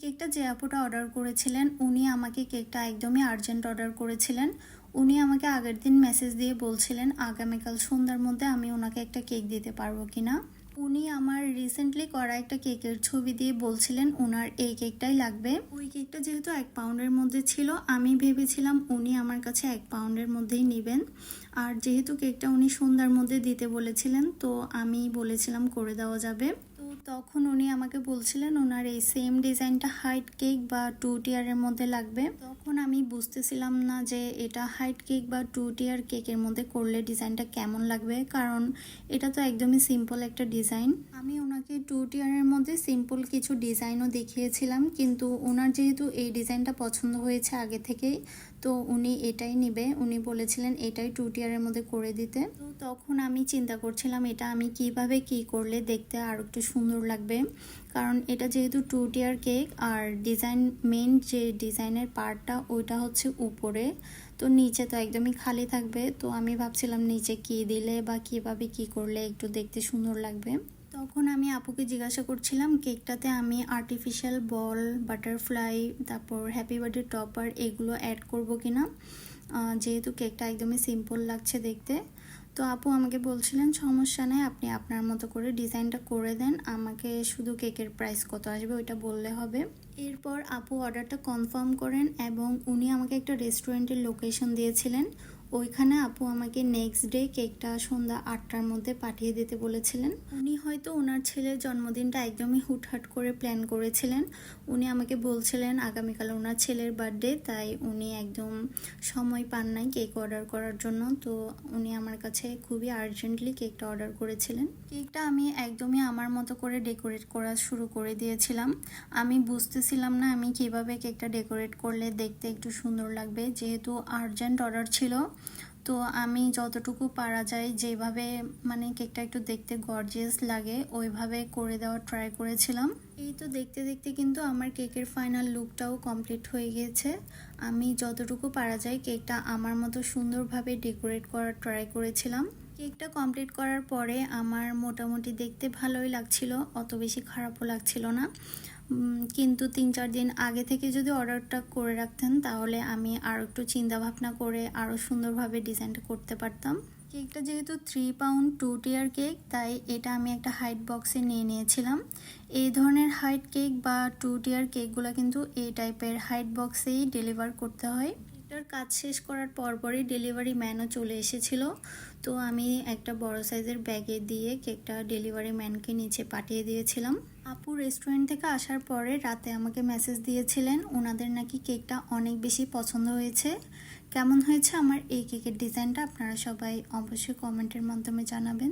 কেকটা যে আপুটা অর্ডার করেছিলেন, উনি আমাকে কেকটা একদমই আর্জেন্ট অর্ডার করেছিলেন। উনি আমাকে আগের দিন মেসেজ দিয়ে বলছিলেন, আগামীকাল সন্ধ্যার মধ্যে আমি ওনাকে একটা কেক দিতে পারব কিনা উনি আমার রিসেন্টলি করা একটা কেকের ছবি দিয়ে বলছিলেন, ওনার এই কেকটাই লাগবে। ওই কেকটা যেহেতু এক পাউন্ডের মধ্যে ছিল, আমি ভেবেছিলাম উনি আমার কাছে এক পাউন্ডের মধ্যেই নেবেন। আর যেহেতু কেকটা উনি সন্ধ্যার মধ্যে দিতে বলেছিলেন, তো আমি বলেছিলাম করে দেওয়া যাবে। তখন উনি আমাকে বলছিলেন, ওনার এই সেম ডিজাইনটা হাইট কেক বা টু টিয়ারের মধ্যে লাগবে। তখন আমি বুঝতেছিলাম না যে এটা হাইট কেক বা টু টিয়ার কেকের মধ্যে করলে ডিজাইনটা কেমন লাগবে, কারণ এটা তো একদমই সিম্পল একটা ডিজাইন আমি ওনাকে টু টিয়ারের মধ্যে সিম্পল কিছু ডিজাইনও দেখিয়েছিলাম, কিন্তু ওনার যেহেতু এই ডিজাইনটা পছন্দ হয়েছে আগে থেকেই, তো উনি এটাই নেবে। উনি বলেছিলেন এটাই টু টিয়ারের মধ্যে করে দিতে। তো তখন আমি চিন্তা করছিলাম এটা আমি কীভাবে কি করলে দেখতে আর একটু সুন্দর লাগবে। কারণ এটা যেহেতু টু টিয়ার কেক আর ডিজাইন মেন যে ডিজাইনের পার্টটা ওইটা হচ্ছে উপরে। তো নিচে তো একদমই খালি থাকবে। তো আমি ভাবছিলাম নিচে কি দিলে বা কীভাবে কি করলে একটু দেখতে সুন্দর লাগবে। তখন আমি আপুকে জিজ্ঞাসা করছিলাম কেকটাতে আমি আর্টিফিশিয়াল বল বাটারফ্লাই তারপর হ্যাপি বার্থডে টপার এগুলো অ্যাড করব কিনা আহ, যেহেতু কেকটা একদমই সিম্পল লাগছে দেখতে। তো আপু আমাকে বলছিলেন সমস্যা নেই আপনি আপনার মতো করে ডিজাইনটা করে দেন। আমাকে শুধু কেকের প্রাইস কত আসবে ওইটা বললে হবে। এরপর আপু অর্ডারটা কনফার্ম করেন এবং উনি আমাকে একটা রেস্টুরেন্টের লোকেশন দিয়েছিলেন। ওইখানে আপু আমাকে নেক্সট ডে কেকটা সন্ধ্যা আটটার মধ্যে পাঠিয়ে দিতে বলেছিলেন। উনি হয়তো ওনার ছেলের জন্মদিনটা একদমই হুটহাট করে প্ল্যান করেছিলেন। উনি আমাকে বলছিলেন আগামীকাল ওনার ছেলের বার্থডে তাই উনি একদম সময় পান নাই কেক অর্ডার করার জন্য। তো উনি আমার কাছে খুবই আর্জেন্টলি কেকটা অর্ডার করেছিলেন। কেকটা আমি একদমই আমার মতো করে ডেকোরেট করা শুরু করে দিয়েছিলাম। আমি বুঝতেছিলাম না আমি কীভাবে কেকটা ডেকোরেট করলে দেখতে একটু সুন্দর লাগবে। যেহেতু আর্জেন্ট অর্ডার ছিল তো আমি যতটুকু পারা যায়, যেভাবে মানে কেকটা একটু দেখতে গর্জিয়াস লাগে, ওইভাবে করে দেওয়ার ট্রাই করেছিলাম। এই তো দেখতে দেখতে কিন্তু আমার কেকের ফাইনাল লুকটাও কমপ্লিট হয়ে গিয়েছে আমি যতটুকু পারা যায়, কেকটা আমার মতো সুন্দরভাবে ডেকোরেট করার ট্রাই করেছিলাম। কেকটা কমপ্লিট করার পরে আমার মোটামুটি দেখতে ভালোই লাগছিল, অত বেশি খারাপও লাগছিল না। কিন্তু তিন চার দিন আগে থেকে যদি অর্ডারটা করে রাখতেন, তাহলে আমি আরও একটু চিন্তাভাবনা করে আরও সুন্দরভাবে ডিজাইনটা করতে পারতাম। কেকটা যেহেতু three pound two tier cake তাই এটা আমি একটা হাইট বক্সে নিয়ে নিয়েছিলাম। এই ধরনের হাইট কেক বা টু টিয়ার কেকগুলো কিন্তু এই টাইপের হাইট বক্সেই ডেলিভার করতে হয়। এটার কাজ শেষ করার পরপরই ডেলিভারি ম্যানও চলে এসেছিল। তো আমি একটা বড় সাইজের ব্যাগে দিয়ে কেকটা ডেলিভারি ম্যানকে নিচে পাঠিয়ে দিয়েছিলাম। আপু রেস্টুরেন্ট থেকে আসার পরে রাতে আমাকে মেসেজ দিয়েছিলেন, ওনাদের নাকি কেকটা অনেক বেশি পছন্দ হয়েছে। কেমন হয়েছে আমার এই কেকের ডিজাইনটা আপনারা সবাই অবশ্যই কমেন্টের মাধ্যমে জানাবেন।